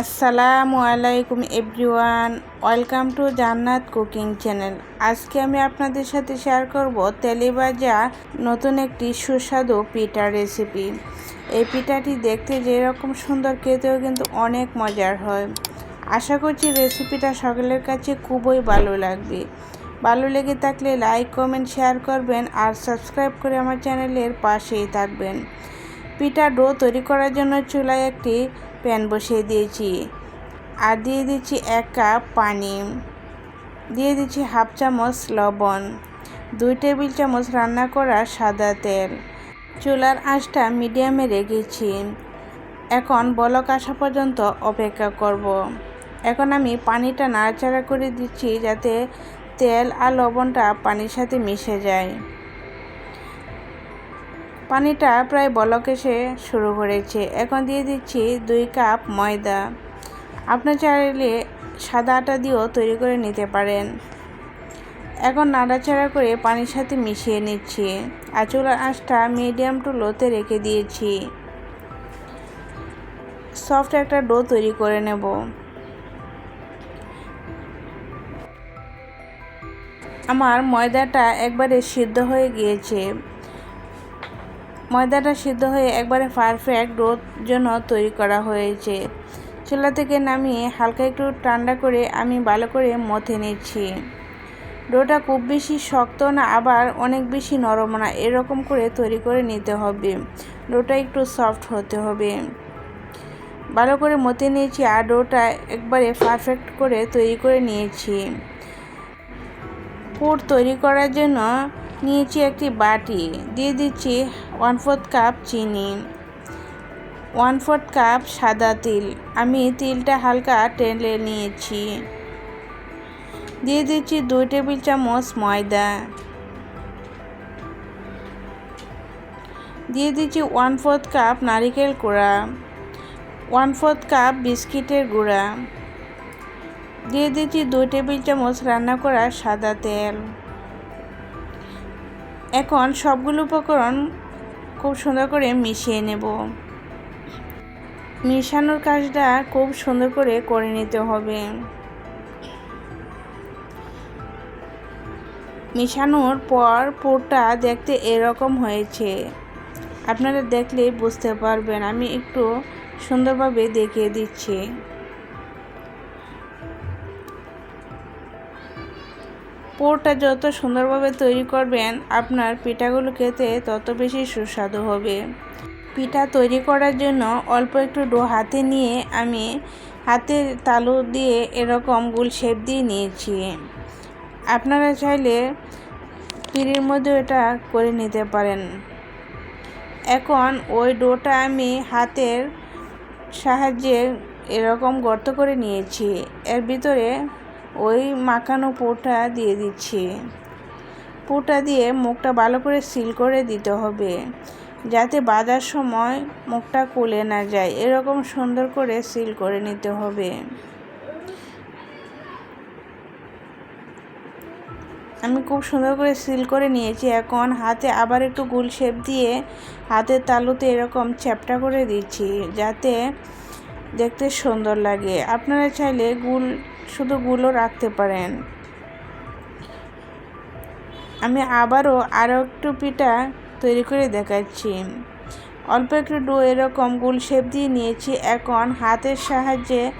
আসসালামু আলাইকুম everyone, welcome to Jannat cooking channel. আজকে আমি আপনাদের সাথে শেয়ার করব তেলেভাজা নতুন একটি সুস্বাদু পিঠা রেসিপি। এই পিঠাটি দেখতে যেরকম সুন্দর, খেতেও কিন্তু অনেক মজার হয়। আশা করছি রেসিপিটা সকলের কাছে খুবই ভালো লাগবে। ভালো লেগে থাকলে লাইক, কমেন্ট, শেয়ার করবেন আর সাবস্ক্রাইব করে আমার চ্যানেলের পাশেই থাকবেন। পিঠা ডো তৈরি করার জন্য চুলায় একটি প্যান বসিয়ে দিয়েছি। আর দিয়ে দিচ্ছি এক কাপ পানি। দিয়ে দিচ্ছি হাফ চামচ লবণ। দুই টেবিল চামচ রান্না করা সাদা তেল। চুলার আঁচটা মিডিয়ামে রেখেছি। এখন বলক আসা পর্যন্ত অপেক্ষা করব। এখন আমি পানিটা নাড়াচাড়া করে দিচ্ছি যাতে তেল আর লবণটা পানির সাথে মিশে যায়। পানিটা প্রায় বলক এসে শুরু করেছে। এখন দিয়ে দিচ্ছি দুই কাপ ময়দা। আপনার চাইলে সাদা আটা দিয়েও তৈরি করে নিতে পারেন। এখন নাড়াচাড়া করে পানির সাথে মিশিয়ে নিচ্ছি। আর চুলার আঁচটা মিডিয়াম টু লোতে রেখে দিয়েছি। সফট একটা ডো তৈরি করে নেব। আমার ময়দাটা একবারে সিদ্ধ হয়ে গিয়েছে। ময়দাটা সিদ্ধ হয়ে একবারে পারফেক্ট ডোর জন্য তৈরি করা হয়েছে। চুলা থেকে নামিয়ে হালকা একটু ঠান্ডা করে আমি ভালো করে মথে নিচ্ছি। ডোটা খুব বেশি শক্ত না, আবার অনেক বেশি নরম না, এরকম করে তৈরি করে নিতে হবে। ডোটা একটু সফট হতে হবে। ভালো করে মতে নিয়েছি আর ডোটা একবারে পারফেক্ট করে তৈরি করে নিয়েছি। পুর তৈরি করার জন্য নিয়েছি একটি বাটি। দিয়ে দিচ্ছি ওয়ান ফোর্থ কাপ চিনি ওয়ান ফোর্থ কাপ সাদা তিল। আমি তিলটা হালকা টেলে নিয়েছি। দিয়ে দিচ্ছি দুই টেবিল চামচ ময়দা। দিয়ে দিচ্ছি ওয়ান ফোর্থ কাপ নারিকেল গুঁড়া ওয়ান ফোর্থ কাপ বিস্কিটের গুঁড়া। দিয়ে দিচ্ছি দুই টেবিল চামচ রান্না করা সাদা তেল। এখন সবগুলো উপকরণ খুব সুন্দর করে মিশিয়ে নেব। মিশানোর কাজটা খুব সুন্দর করে করে নিতে হবে। মিশানোর পর পুরটা দেখতে এরকম হয়েছে। আপনারা দেখলে বুঝতে পারবেন, আমি একটু সুন্দরভাবে দেখিয়ে দিচ্ছি। পোরটা যত সুন্দরভাবে তৈরি করবেন, আপনার পিঠাগুলো খেতে তত বেশি সুস্বাদু হবে। পিঠা তৈরি করার জন্য অল্প একটু ডো হাতে নিয়ে আমি হাতের তালু দিয়ে এরকম গুল শেপ দিয়ে নিয়েছি। আপনারা চাইলে পিড়ির মধ্যে এটা করে নিতে পারেন। এখন ওই ডোটা আমি হাতের সাহায্যে এরকম গর্ত করে নিয়েছি। এর ভিতরে ওই মাখানো পোটা দিয়ে দিচ্ছি। পোটা দিয়ে মুখটা ভালো করে সিল করে দিতে হবে, যাতে বাজার সময় মুখটা খুলে না যায়। এরকম সুন্দর করে সিল করে নিতে হবে। আমি খুব সুন্দর করে সিল করে নিয়েছি। এখন হাতে আবার একটু গুল শেপ দিয়ে হাতের তালুতে এরকম চ্যাপটা করে দিচ্ছি, যাতে দেখতে সুন্দর লাগে। আপনারা চাইলে গুল, শুধু গুলো রাখতে পারেন। আমি আবারও আরও একটু পিঠা তৈরি করে দেখাচ্ছি। অল্প একটু ডো এরকম গুল শেপ দিয়ে নিয়েছি। এখন হাতের সাহায্যে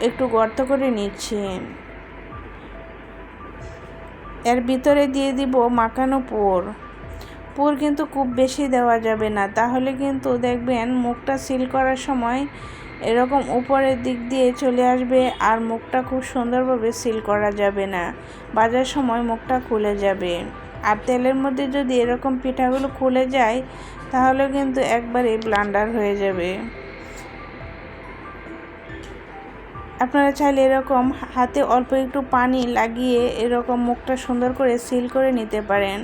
একটু গর্ত করে নিচ্ছি। এর ভিতরে দিয়ে দিব মাখানো পুর। পুর কিন্তু খুব বেশি দেওয়া যাবে না। তাহলে কিন্তু দেখবেন মুখটা সিল করার সময় এরকম উপরের দিক দিয়ে চলে আসবে আর মুখটা খুব সুন্দরভাবে সিল করা যাবে না। বাজার সময় মুখটা খুলে যাবে। আর তেলের মধ্যে যদি এরকম পিঠাগুলো খুলে যায়, তাহলে কিন্তু একবারে ব্লান্ডার হয়ে যাবে। আপনারা চাইলে এরকম হাতে অল্প একটু পানি লাগিয়ে এরকম মুখটা সুন্দর করে সিল করে নিতে পারেন।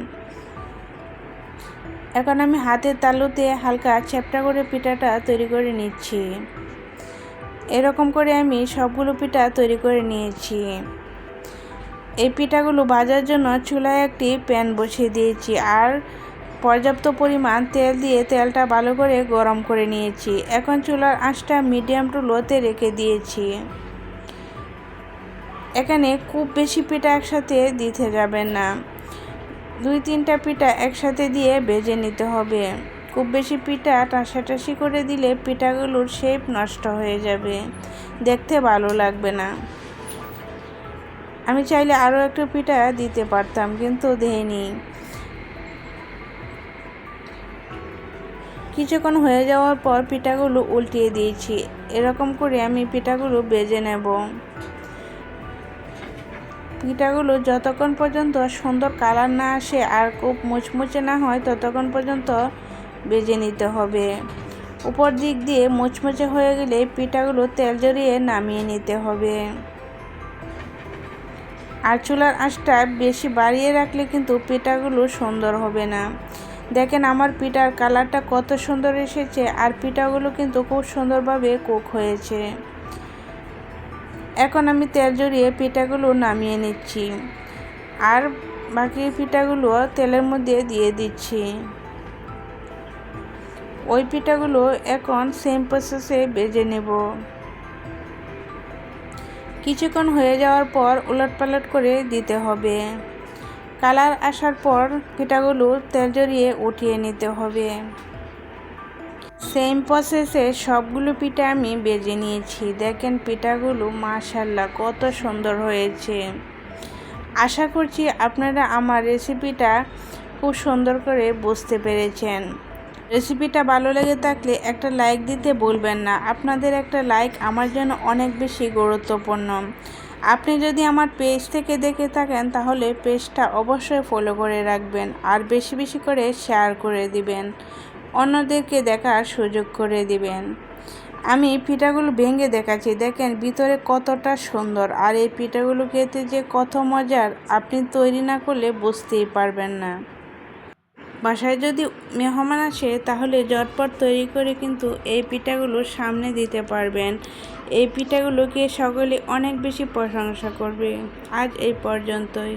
এখন আমি হাতের তালুতে হালকা চ্যাপটা করে পিঠাটা তৈরি করে নিচ্ছি। এরকম করে আমি সবগুলো পিঠা তৈরি করে নিয়েছি। এই পিঠাগুলো ভাজার জন্য চুলায় একটি প্যান বসিয়ে দিয়েছি আর পর্যাপ্ত পরিমাণ তেল দিয়ে তেলটা ভালো করে গরম করে নিয়েছি। এখন চুলার আঁচটা মিডিয়াম টু লোতে রেখে দিয়েছি। এখানে খুব বেশি পিঠা একসাথে দিতে যাবেন না। দুই তিনটা পিঠা একসাথে দিয়ে ভেজে নিতে হবে। খুব বেশি পিঠা টাসাটাসি করে দিলে পিঠাগুলোর শেপ নষ্ট হয়ে যাবে। দেখতে ভালো লাগবে না। আমি চাইলে আরও একটু পিঠা দিতে পারতাম, কিন্তু দেয়নি কিছুক্ষণ হয়ে যাওয়ার পর পিঠাগুলো উল্টিয়ে দিয়েছি। এরকম করে আমি পিঠাগুলো বেজে নেব। পিঠাগুলো যতক্ষণ পর্যন্ত সুন্দর কালার না আসে আর খুব মুচমুচে না হয়, ততক্ষণ পর্যন্ত বেজে নিতে হবে। উপর দিক দিয়ে মুচমুচে হয়ে গেলে পিঠাগুলো তেল জড়িয়ে নামিয়ে নিতে হবে। আর চুলার আঁচটা বেশি বাড়িয়ে রাখলে কিন্তু পিঠাগুলো সুন্দর হবে না। দেখেন আমার পিঠার কালারটা কত সুন্দর এসেছে আর পিঠাগুলো কিন্তু খুব সুন্দরভাবে কুক হয়েছে। এখন আমি তেল জড়িয়ে পিঠাগুলো নামিয়ে নিচ্ছি। আর বাকি পিঠাগুলো তেলের মধ্যে দিয়ে দিচ্ছি। ওই পিঠাগুলো এখন সেম প্রসেসে বেজে নেব। কিছুক্ষণ হয়ে যাওয়ার পর উলট পালট করে দিতে হবে। কালার আসার পর পিঠাগুলো তেল জড়িয়ে উঠিয়ে নিতে হবে। সেম প্রসেসে সবগুলো পিঠা আমি বেজে নিয়েছি। দেখেন পিঠাগুলো মাশাল্লাহ কত সুন্দর হয়েছে। আশা করছি আপনারা আমার রেসিপিটা খুব সুন্দর করে বুঝতে পেরেছেন। রেসিপিটা ভালো লেগে থাকলে একটা লাইক দিতে বলবেন না। আপনাদের একটা লাইক আমার জন্য অনেক বেশি গুরুত্বপূর্ণ। আপনি যদি আমার পেজ থেকে দেখে থাকেন, তাহলে পেজটা অবশ্যই ফলো করে রাখবেন আর বেশি বেশি করে শেয়ার করে দিবেন। অন্যদেরকে দেখার সুযোগ করে দিবেন। আমি পিঠাগুলো ভেঙে দেখাচ্ছি। দেখেন ভিতরে কতটা সুন্দর। আর এই পিঠাগুলো খেতে যে কত মজার, আপনি তৈরি না করলে বুঝতেই পারবেন না। বাসায় যদি মেহমান আসে, তাহলে জটপট তৈরি করে কিন্তু এই পিঠাগুলো সামনে দিতে পারবেন। এই পিঠাগুলোকে সকলে অনেক বেশি প্রশংসা করবে। আজ এই পর্যন্তই।